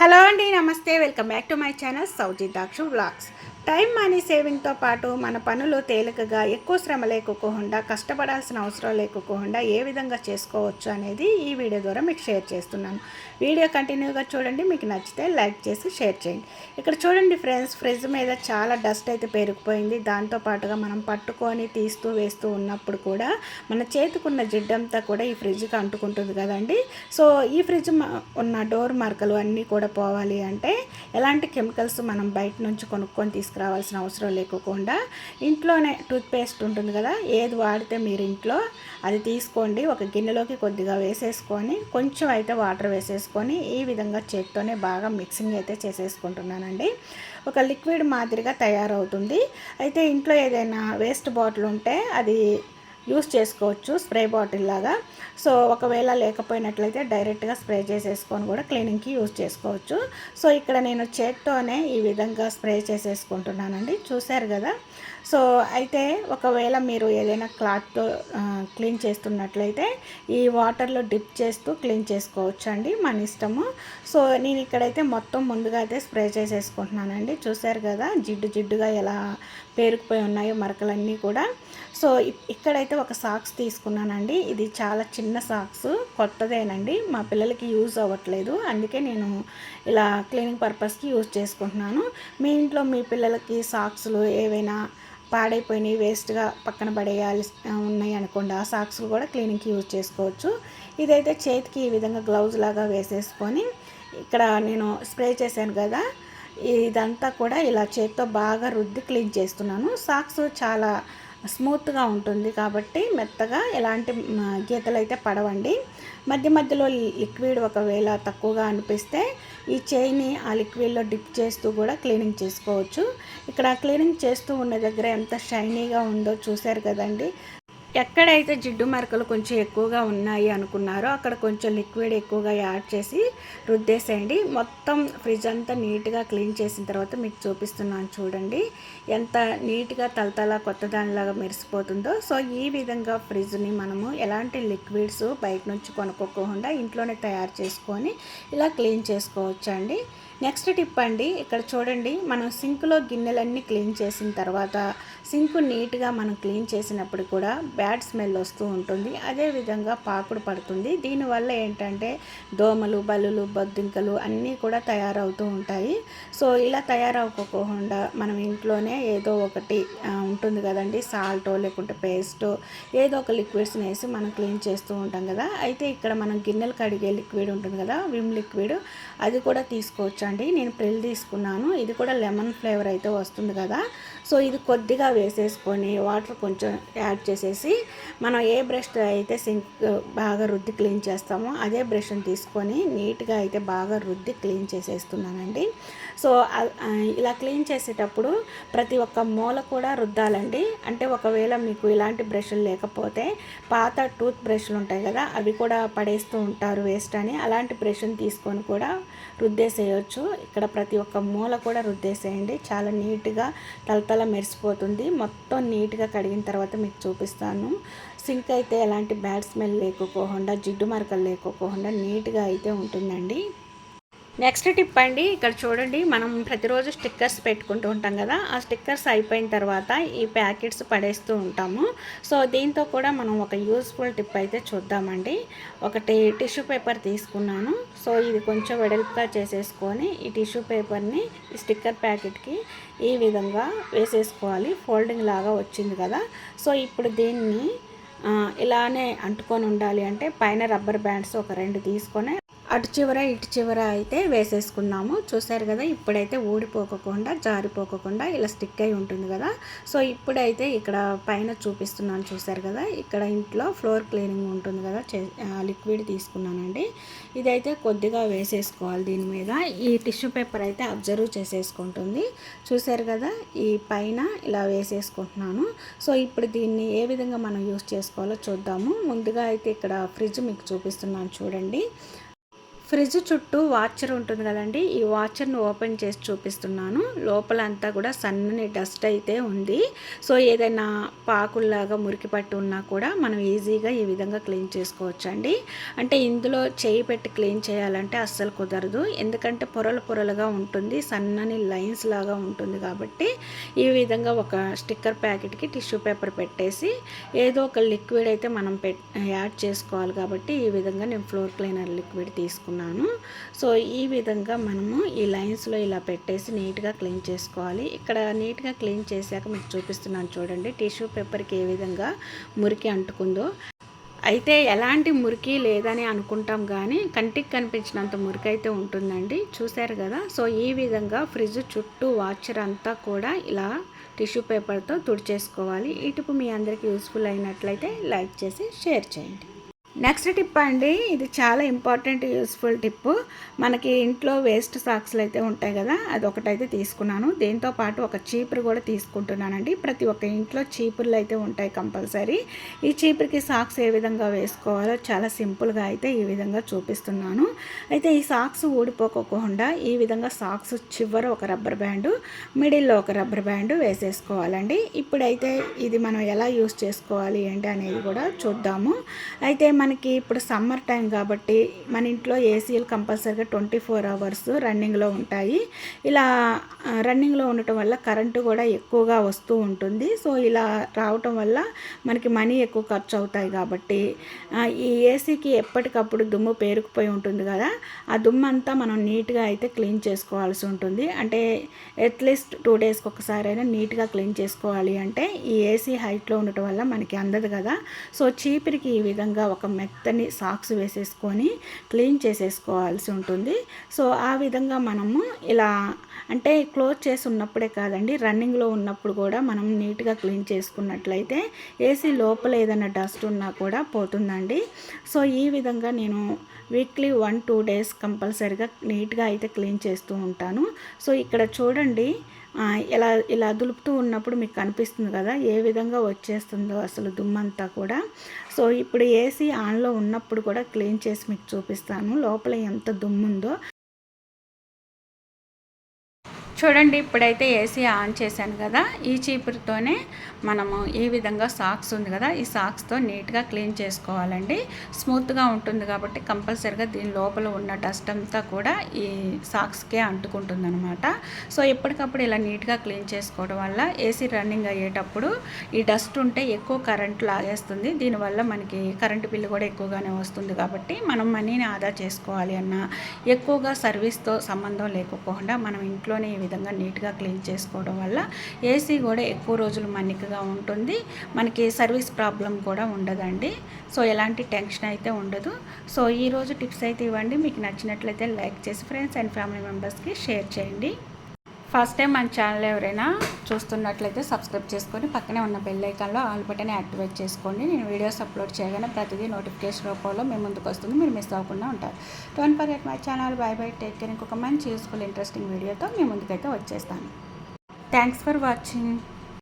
Hello అండి నమస్తే. Welcome back to my channel Souji Dakshu vlogs time money సేవింగ్తో పాటు మన పనులు తేలికగా ఎక్కువ శ్రమ లేకోకుండా కష్టపడాల్సిన అవసరం లేకోకుండా ఏ విధంగా చేసుకోవచ్చు అనేది ఈ వీడియో ద్వారా మీకు షేర్ చేస్తున్నాను. వీడియో కంటిన్యూగా చూడండి. మీకు నచ్చితే లైక్ చేసి షేర్ చేయండి. ఇక్కడ చూడండి ఫ్రెండ్స్ ఫ్రిడ్జ్ మీద చాలా డస్ట్ అయితే పేరుకుపోయింది దాంతో పాటుగా మనం పట్టుకొని తీస్తూ వేస్తూ ఉన్నప్పుడు కూడా మన చేతికున్న జిడ్డంతా కూడా ఈ ఫ్రిడ్జ్కి అంటుకుంటుంది కదండి. సో ఈ ఫ్రిడ్జ్ ఉన్న డోర్ మార్కలు అన్నీ కూడా పోవాలి అంటే ఎలాంటి కెమికల్స్ మనం బయట నుంచి కొనుక్కొని తీసుకురావాల్సిన అవసరం లేకోకుండా ఇంట్లోనే టూత్పేస్ట్ ఉంటుంది కదా ఏది వాడితే మీరు ఇంట్లో అది తీసుకోండి ఒక గిన్నెలోకి కొద్దిగా వేసేసుకొని కొంచెం అయితే వాటర్ వేసేసుకొని ఈ విధంగా చేత్తోనే బాగా మిక్సింగ్ అయితే చేసేసుకుంటున్నానండి. ఒక లిక్విడ్ మాదిరిగా తయారవుతుంది. అయితే ఇంట్లో ఏదైనా వేస్ట్ బాటిల్ ఉంటే అది యూస్ చేసుకోవచ్చు స్ప్రే బాటిల్ లాగా. సో ఒకవేళ లేకపోయినట్లయితే డైరెక్ట్గా స్ప్రే చేసేసుకొని కూడా క్లీనింగ్కి యూస్ చేసుకోవచ్చు. సో ఇక్కడ నేను చేత్తోనే ఈ విధంగా స్ప్రే చేసేసుకుంటున్నానండి. చూశారు కదా? సో అయితే ఒకవేళ మీరు ఏదైనా క్లాత్తో క్లీన్ చేస్తున్నట్లయితే ఈ వాటర్లో డిప్ చేస్తూ క్లీన్ చేసుకోవచ్చు అండి మన ఇష్టము. సో నేను ఇక్కడైతే మొత్తం ముందుగా అయితే స్ప్రే చేసేసుకుంటున్నానండి. చూశారు కదా? జిడ్డు జిడ్డుగా ఎలా పేరుకుపోయి ఉన్నాయో మరకలన్నీ కూడా. సో ఇక్కడైతే ఒక సాక్స్ తీసుకున్నానండి. ఇది చాలా చిన్న సాక్స్ కొత్తదేనండి. మా పిల్లలకి యూజ్ అవ్వట్లేదు. అందుకే నేను ఇలా క్లీనింగ్ పర్పస్కి యూజ్ చేసుకుంటున్నాను. మీ ఇంట్లో మీ పిల్లలకి సాక్స్లు ఏవైనా పాడైపోయినాయి వేస్ట్గా పక్కన పడేయాలి ఉన్నాయి అనుకోండి ఆ సాక్స్లు కూడా క్లీనింగ్కి యూజ్ చేసుకోవచ్చు. ఇదైతే చేతికి ఈ విధంగా గ్లౌజ్ లాగా వేసేసుకొని ఇక్కడ నేను స్ప్రే చేశాను కదా ఇదంతా కూడా ఇలా చేతితో బాగా రుద్ది క్లీన్ చేస్తున్నాను. సాక్స్ చాలా స్మూత్గా ఉంటుంది కాబట్టి మెత్తగా ఎలాంటి గీతలు అయితే పడవండి. మధ్య మధ్యలో లిక్విడ్ ఒకవేళ తక్కువగా అనిపిస్తే ఈ చేయిని ఆ లిక్విడ్లో డిప్ చేస్తూ కూడా క్లీనింగ్ చేసుకోవచ్చు. ఇక్కడ క్లీనింగ్ చేస్తూ ఉన్న దగ్గర ఎంత షైనీగా ఉందో చూశారు కదండి. ఎక్కడైతే జిడ్డు మరకలు కొంచెం ఎక్కువగా ఉన్నాయి అనుకున్నారో అక్కడ కొంచెం లిక్విడ్ ఎక్కువగా యాడ్ చేసి రుద్దేసేయండి. మొత్తం ఫ్రిడ్జ్ అంతా నీట్గా క్లీన్ చేసిన తర్వాత మీకు చూపిస్తున్నాను చూడండి. ఎంత నీట్గా తలతల కొత్త దానిలాగా మెరిసిపోతుందో. సో ఈ విధంగా ఫ్రిడ్జ్ని మనము ఎలాంటి లిక్విడ్స్ బయట నుంచి కొనుక్కోకుండా ఇంట్లోనే తయారు చేసుకొని ఇలా క్లీన్ చేసుకోవచ్చు అండి నెక్స్ట్ టిప్ అండి ఇక్కడ చూడండి మనం సింక్లో గిన్నెలన్నీ క్లీన్ చేసిన తర్వాత సింక్ నీట్గా మనం క్లీన్ చేసినప్పుడు కూడా బ్యాడ్ స్మెల్ వస్తూ ఉంటుంది. అదేవిధంగా పాకుడు పడుతుంది. దీనివల్ల ఏంటంటే దోమలు బల్లులు బొద్దింకలు అన్నీ కూడా తయారవుతూ ఉంటాయి. సో ఇలా తయారవ్వకోకుండా మనం ఇంట్లోనే ఏదో ఒకటి ఉంటుంది కదండి సాల్టో లేకుంటే పేస్టో ఏదో ఒక లిక్విడ్స్ని వేసి మనం క్లీన్ చేస్తూ ఉంటాం కదా. అయితే ఇక్కడ మనం గిన్నెలు కడిగే లిక్విడ్ ఉంటుంది కదా విమ్ లిక్విడ్ అది కూడా తీసుకోవచ్చు అండి. నేను ప్రిల్ తీసుకున్నాను. ఇది కూడా లెమన్ ఫ్లేవర్ అయితే వస్తుంది కదా. సో ఇది కొద్దిగా వేసేసుకొని వాటర్ కొంచెం యాడ్ చేసేసి మనం ఏ బ్రష్ అయితే సింక్ బాగా రుద్ది క్లీన్ చేస్తామో అదే బ్రష్ని తీసుకొని నీట్గా అయితే బాగా రుద్ది క్లీన్ చేసేస్తున్నానండి. సో ఇలా క్లీన్ చేసేటప్పుడు ప్రతి ఒక్క మూల కూడా రుద్దాలండి. అంటే ఒకవేళ మీకు ఇలాంటి బ్రష్లు లేకపోతే పాత టూత్ బ్రష్లు ఉంటాయి కదా అవి కూడా పడేస్తూ ఉంటారు వేస్ట్ అని. అలాంటి బ్రష్ని తీసుకొని కూడా రుద్దేసేయచ్చు. ఇక్కడ ప్రతి ఒక్క మూల కూడా రుద్దేసేయండి. చాలా నీట్గా తలతల మెరిసిపోతుంది. మొత్తం నీట్గా కడిగిన తర్వాత మీకు చూపిస్తాను. సింక్ అయితే ఎలాంటి బ్యాడ్ స్మెల్ లేకపోకుండా జిడ్డు మరకలు లేకపోకుండా నీట్గా అయితే ఉంటుందండి. నెక్స్ట్ టిప్ అండి ఇక్కడ చూడండి మనం ప్రతిరోజు స్టిక్కర్స్ పెట్టుకుంటూ ఉంటాం కదా ఆ స్టిక్కర్స్ అయిపోయిన తర్వాత ఈ ప్యాకెట్స్ పడేస్తూ ఉంటాము. సో దీంతో కూడా మనం ఒక యూస్ఫుల్ టిప్ అయితే చూద్దామండి. ఒకటి టిష్యూ పేపర్ తీసుకున్నాను. సో ఇది కొంచెం వెడల్పుగా చేసేసుకొని ఈ టిష్యూ పేపర్ని స్టిక్కర్ ప్యాకెట్కి ఈ విధంగా వేసేసుకోవాలి. ఫోల్డింగ్ లాగా వచ్చింది కదా. సో ఇప్పుడు దీన్ని ఇలానే అంటుకొని ఉండాలి అంటే పైన రబ్బర్ బ్యాండ్స్ ఒక రెండు తీసుకొని అటు చివర ఇటు చివర అయితే వేసేసుకున్నాము. చూసారు కదా ఇప్పుడైతే ఊడిపోకుండా జారిపోకుండా ఇలా స్టిక్ అయి ఉంటుంది కదా. సో ఇప్పుడైతే ఇక్కడ పైన చూపిస్తున్నాను చూసారు కదా. ఇక్కడ ఇంట్లో ఫ్లోర్ క్లీనింగ్ ఉంటుంది కదా లిక్విడ్ తీసుకున్నానండి. ఇదైతే కొద్దిగా వేసేసుకోవాలి దీని మీద. ఈ టిష్యూ పేపర్ అయితే అబ్జర్వ్ చేసేసుకుంటుంది. చూసారు కదా ఈ పైన ఇలా వేసేసుకుంటున్నాను. సో ఇప్పుడు దీన్ని ఏ విధంగా మనం యూస్ చేసుకోవాలో చూద్దాము. ముందుగా అయితే ఇక్కడ ఫ్రిడ్జ్ మీకు చూపిస్తున్నాను చూడండి. ఫ్రిడ్జ్ చుట్టూ వాచర్ ఉంటుంది కదండి ఈ వాచర్ను ఓపెన్ చేసి చూపిస్తున్నాను. లోపల అంతా కూడా సన్నని డస్ట్ అయితే ఉంది. సో ఏదైనా పాకుల్లాగా మురికి పట్టి ఉన్నా కూడా మనం ఈజీగా ఈ విధంగా క్లీన్ చేసుకోవచ్చండి. అంటే ఇందులో చేయి పెట్టి క్లీన్ చేయాలంటే అస్సలు కుదరదు. ఎందుకంటే పొరలు పొరలుగా ఉంటుంది సన్నని లైన్స్ లాగా ఉంటుంది కాబట్టి ఈ విధంగా ఒక స్టిక్కర్ ప్యాకెట్కి టిష్యూ పేపర్ పెట్టేసి ఏదో ఒక లిక్విడ్ అయితే మనం పెట్ యాడ్ చేసుకోవాలి కాబట్టి ఈ విధంగా నేను ఫ్లోర్ క్లీనర్ లిక్విడ్ తీసుకున్నాను. తీసుకున్నాను సో ఈ విధంగా మనము ఈ లైన్స్లో ఇలా పెట్టేసి నీట్గా క్లీన్ చేసుకోవాలి. ఇక్కడ నీట్గా క్లీన్ చేశాక మీకు చూపిస్తున్నాను చూడండి. టిష్యూ పేపర్కి ఏ విధంగా మురికి అంటుకుందో. అయితే ఎలాంటి మురికి లేదని అనుకుంటాం కానీ కంటికి కనిపించినంత మురికి అయితే ఉంటుందండి. చూశారు కదా? సో ఈ విధంగా ఫ్రిడ్జ్ చుట్టూ వాచర్ అంతా కూడా ఇలా టిష్యూ పేపర్తో తుడిచేసుకోవాలి. ఈ టిప్ మీ అందరికీ యూస్ఫుల్ అయినట్లయితే లైక్ చేసి షేర్ చేయండి. నెక్స్ట్ టిప్ అండి ఇది చాలా ఇంపార్టెంట్ యూస్ఫుల్ టిప్ మనకి ఇంట్లో వేస్ట్ సాక్స్లు అయితే ఉంటాయి కదా అది ఒకటైతే తీసుకున్నాను. దీంతో పాటు ఒక చీపురు కూడా తీసుకుంటున్నానండి. ప్రతి ఒక్క ఇంట్లో చీపుర్లు అయితే ఉంటాయి కంపల్సరీ. ఈ చీపురికి సాక్స్ ఏ విధంగా వేసుకోవాలో చాలా సింపుల్గా అయితే ఈ విధంగా చూపిస్తున్నాను. అయితే ఈ సాక్స్ ఊడిపోకోకుండా ఈ విధంగా సాక్స్ చివర ఒక రబ్బర్ బ్యాండు మిడిల్లో ఒక రబ్బర్ బ్యాండు వేసేసుకోవాలండి. ఇప్పుడైతే ఇది మనం ఎలా యూస్ చేసుకోవాలి ఏంటి అనేది కూడా చూద్దాము. అయితే మన మనకి ఇప్పుడు సమ్మర్ టైం కాబట్టి మన ఇంట్లో ఏసీలు కంపల్సరీగా ట్వంటీ ఫోర్ అవర్స్ రన్నింగ్లో ఉంటాయి. ఇలా రన్నింగ్లో ఉండటం వల్ల కరెంటు కూడా ఎక్కువగా వస్తూ ఉంటుంది. సో ఇలా రావటం వల్ల మనకి మనీ ఎక్కువ ఖర్చు అవుతాయి కాబట్టి ఈ ఏసీకి ఎప్పటికప్పుడు దుమ్ము పేరుకుపోయి ఉంటుంది కదా ఆ దుమ్ము అంతా మనం నీట్గా అయితే క్లీన్ చేసుకోవాల్సి ఉంటుంది. అంటే అట్లీస్ట్ టూ డేస్కి ఒకసారి అయినా నీట్గా క్లీన్ చేసుకోవాలి అంటే ఈ ఏసీ హైట్లో ఉండటం వల్ల మనకి అందదు కదా. సో చీపిరికి ఈ విధంగా ఒక మెత్తని సాక్స్ వేసేసుకొని క్లీన్ చేసేసుకోవాల్సి ఉంటుంది. సో ఆ విధంగా మనము ఇలా అంటే క్లోజ్ చేసి ఉన్నప్పుడే కాదండి రన్నింగ్లో ఉన్నప్పుడు కూడా మనం నీట్గా క్లీన్ చేసుకున్నట్లయితే ఏసీ లోపల ఏదైనా డస్ట్ ఉన్నా కూడా పోతుందండి. సో ఈ విధంగా నేను వీక్లీ వన్ టూ డేస్ కంపల్సరీగా నీట్గా అయితే క్లీన్ చేస్తూ ఉంటాను. సో ఇక్కడ చూడండి ఇలా ఇలా దులుపుతూ ఉన్నప్పుడు మీకు కనిపిస్తుంది కదా ఏ విధంగా వచ్చేస్తుందో అసలు దుమ్మంతా కూడా. సో ఇప్పుడు ఏసీ ఆన్లో ఉన్నప్పుడు కూడా క్లీన్ చేసి మీకు చూపిస్తాను లోపల ఎంత దుమ్ముందో. చూడండి ఇప్పుడైతే ఏసీ ఆన్ చేశాను కదా. ఈ చీపురుతోనే మనము ఈ విధంగా సాక్స్ ఉంది కదా ఈ సాక్స్తో నీట్గా క్లీన్ చేసుకోవాలండి. స్మూత్గా ఉంటుంది కాబట్టి కంపల్సరిగా దీని లోపల ఉన్న డస్ట్ అంతా కూడా ఈ సాక్స్కే అంటుకుంటుంది అనమాట సో ఎప్పటికప్పుడు ఇలా నీట్గా క్లీన్ చేసుకోవడం వల్ల ఏసీ రన్నింగ్ అయ్యేటప్పుడు ఈ డస్ట్ ఉంటే ఎక్కువ కరెంట్ లాగేస్తుంది. దీనివల్ల మనకి కరెంటు బిల్లు కూడా ఎక్కువగానే వస్తుంది కాబట్టి మనం మనీని ఆదా చేసుకోవాలి అన్న ఎక్కువగా సర్వీస్తో సంబంధం లేకపోకుండా మనం ఇంట్లోనే విధంగా నీట్గా క్లీన్ చేసుకోవడం వల్ల ఏసీ కూడా ఎక్కువ రోజులు మన్నికగా ఉంటుంది. మనకి సర్వీస్ ప్రాబ్లం కూడా ఉండదండి. సో ఎలాంటి టెన్షన్ అయితే ఉండదు. సో ఈరోజు టిప్స్ అయితే ఇవ్వండి. మీకు నచ్చినట్లయితే లైక్ చేసి ఫ్రెండ్స్ అండ్ ఫ్యామిలీ మెంబర్స్కి షేర్ చేయండి. ఫస్ట్ టైం మన ఛానల్ ఎవరైనా చూస్తున్నట్లయితే సబ్స్క్రైబ్ చేసుకొని పక్కనే ఉన్న బెల్ ఐకాన్లో ఆల్ బటన్ యాక్టివేట్ చేసుకోండి. నేను వీడియోస్ అప్లోడ్ చేయగానే ప్రతిదీ నోటిఫికేషన్ రూపంలో మేము ముందుకు వస్తుంది. మీరు మిస్ అవ్వకుండా ఉంటారు. టోన్ per at my channel bye bye take care ఇంకొక మంచి యూస్ఫుల్ ఇంట్రెస్టింగ్ వీడియోతో మీ ముందుకైతే వచ్చేస్తాను. Thanks for watching